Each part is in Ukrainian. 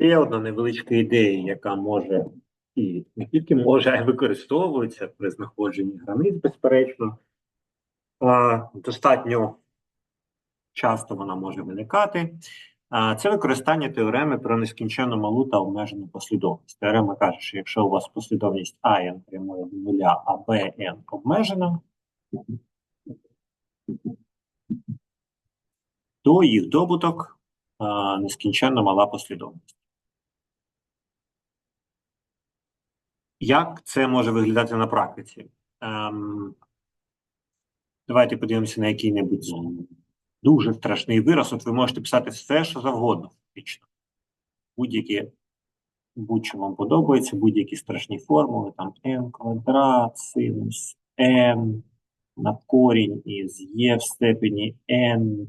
Ще одна невеличка ідея, яка може і не тільки може, а й використовується при знаходженні границь, безперечно. А, Достатньо часто вона може виникати. А, Це використання теореми про нескінченно малу та обмежену послідовність. Теорема каже, що якщо у вас послідовність АН прямує до нуля, а БН обмежена, то їх добуток а, нескінченно мала послідовність. Як це може виглядати на практиці? Ем, давайте подивимося на який-небудь дуже страшний вираз. От ви можете писати все, що завгодно, фактично. Будь-які, будь-що вам подобається, будь-які страшні формули, там n квадрат, синус n на корінь із є в степені n,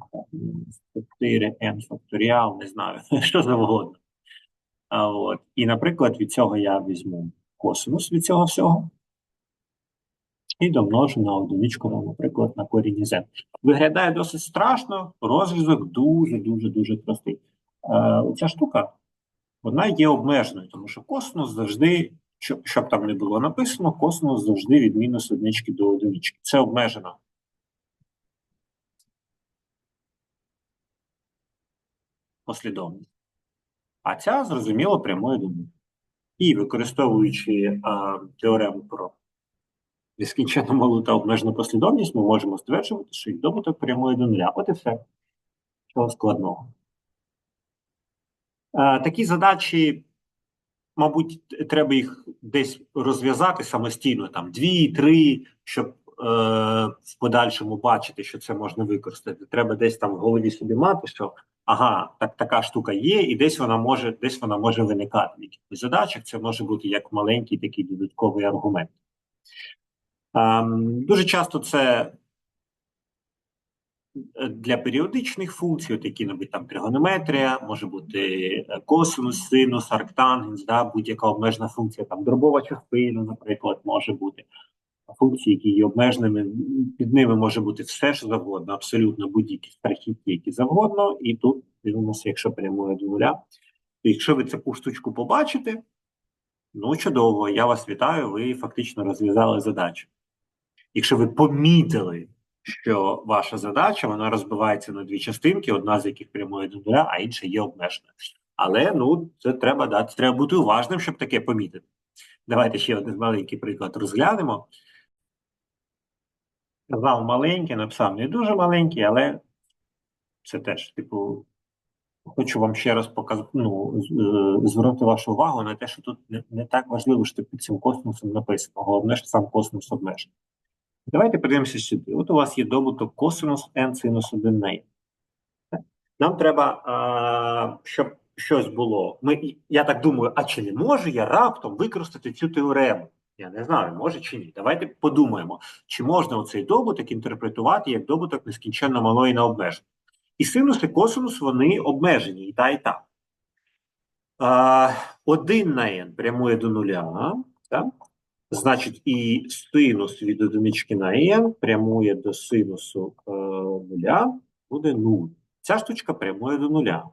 4 n факторіал, не знаю, що завгодно. А, от. І, наприклад, від цього я візьму косинус від цього всього. І домножу на одиничку, наприклад, на корінь n. Виглядає досить страшно, розв'язок дуже-дуже-дуже простий. Е, Оця штука, вона є обмеженою, тому що косинус завжди, що, щоб там не було написано, косинус завжди від мінус одинички до одинички. Це обмежено. Послідовність. А ця, зрозуміло, до нуля. І використовуючи а, теорему про нескінченно малу та обмежену послідовність, ми можемо стверджувати, що їх добуток прямує до нуля. От і все. Чого складного. А, такі задачі, мабуть, треба їх десь розв'язати самостійно, там дві, три, щоб е, в подальшому бачити, що це можна використати. Треба десь там в голові собі мати, що ага, так така штука є, і десь вона може десь вона може виникати в якихось задачах. Це може бути як маленький такий додатковий аргумент. Ем, дуже часто це для періодичних функцій, от які-небудь там тригонометрія, може бути косинус, синус, арктангенс, да, будь-яка обмежена функція, там дробова частина, наприклад, може бути. Функції, які є обмеженими, під ними може бути все, що завгодно, абсолютно будь-які страхітки, які завгодно, і тут дивимося, якщо прямує до нуля. Якщо ви таку штучку побачите, ну чудово, я вас вітаю, ви фактично розв'язали задачу. Якщо ви помітили, що ваша задача вона розбивається на дві частинки, одна з яких прямує до нуля, а інша є обмежена. Але ну це треба дати, треба бути уважним, щоб таке помітити. Давайте ще один маленький приклад розглянемо. Казав маленький, написав не дуже маленький, але це теж, типу, хочу вам ще раз показати, ну, звернути вашу увагу на те, що тут не, не так важливо, що під цим космосом написано. Головне, що сам космос обмежений. Давайте подивимося сюди. От у вас є добуток косинус n синус 1 на n. Нам треба, а, щоб щось було. Ми, Я так думаю, а чи не можу я раптом використати цю теорему? Я не знаю, може чи ні. Давайте подумаємо, чи можна оцей добуток інтерпретувати як добуток нескінченно малої на обмеження. І синус і косинус вони обмежені і та, і та. 1 на n прямує до нуля. Так? Значить, і синус від одинички на n прямує до синусу е, нуля, буде 0. Ця штучка прямує до нуля.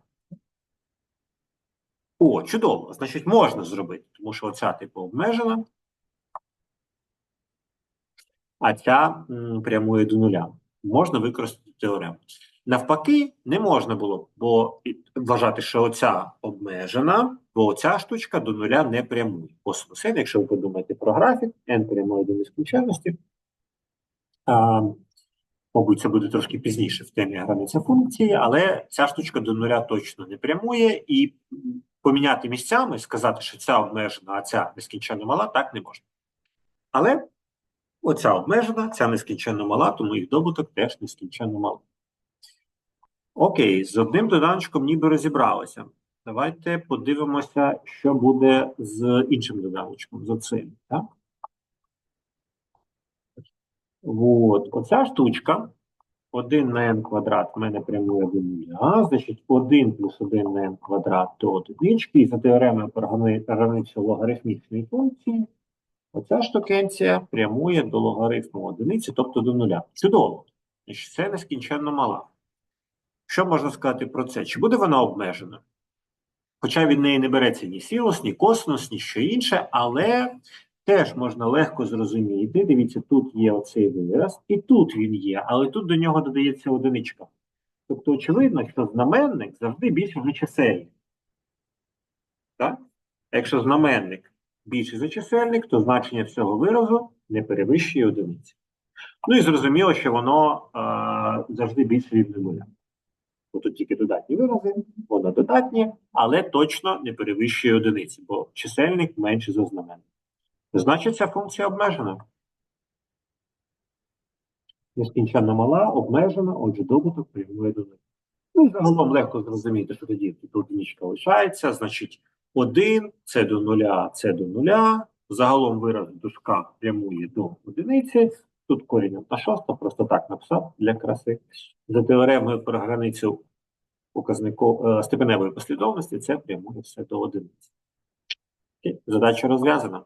О, чудово. Значить, можна зробити, тому що оця типу обмежена, а ця прямує до нуля. Можна використати теорему. Навпаки, не можна було, бо вважати, що оця обмежена, бо оця штучка до нуля не прямує. Косинус n, якщо ви подумаєте про графік, n прямує до нескінченності. А, Мабуть, це буде трошки пізніше в темі границя функції, але ця штучка до нуля точно не прямує, і поміняти місцями, сказати, що ця обмежена, а ця нескінченно мала, так не можна. Але оця обмежена, ця нескінченно мала, тому їх добуток теж нескінченно малий. Окей, з одним доданчиком ніби розібралися. Давайте подивимося, що буде з іншим доданчиком, з оцим. Так? От, оця штучка 1 на n квадрат в мене прямує до нуля, значить 1 плюс 1 на n квадрат до одинички, і за теоремою про границю логарифмічної функції, оця штукенція прямує до логарифму одиниці, тобто до нуля. Чудово. Це нескінченно мала. Що можна сказати про це? Чи буде вона обмежена? Хоча від неї не береться ні синус, ні косинус, ні що інше, але теж можна легко зрозуміти. Дивіться, тут є оцей вираз, і тут він є, але тут до нього додається одиничка. Тобто, очевидно, що знаменник завжди більше за чисельник. Так? Якщо знаменник більший за чисельник, то значення всього виразу не перевищує одиниці. Ну і зрозуміло, що воно е, завжди більше рівне нуля. Тут тільки додатні вирази, воно додатнє, але точно не перевищує одиниці, бо чисельник менше за знаменник. Значить, ця функція обмежена. Нескінченно мала, обмежена, отже, добуток прямує до нуля. Ну і загалом легко зрозуміти, що тоді тут одиничка лишається, значить 1 це до нуля, це до нуля. Загалом вираз в дужках прямує до одиниці. Тут корінь на 6, просто так написав для краси. За теоремою про границю показнику е, степеневої послідовності це прямує все до одиниці. Задача розв'язана.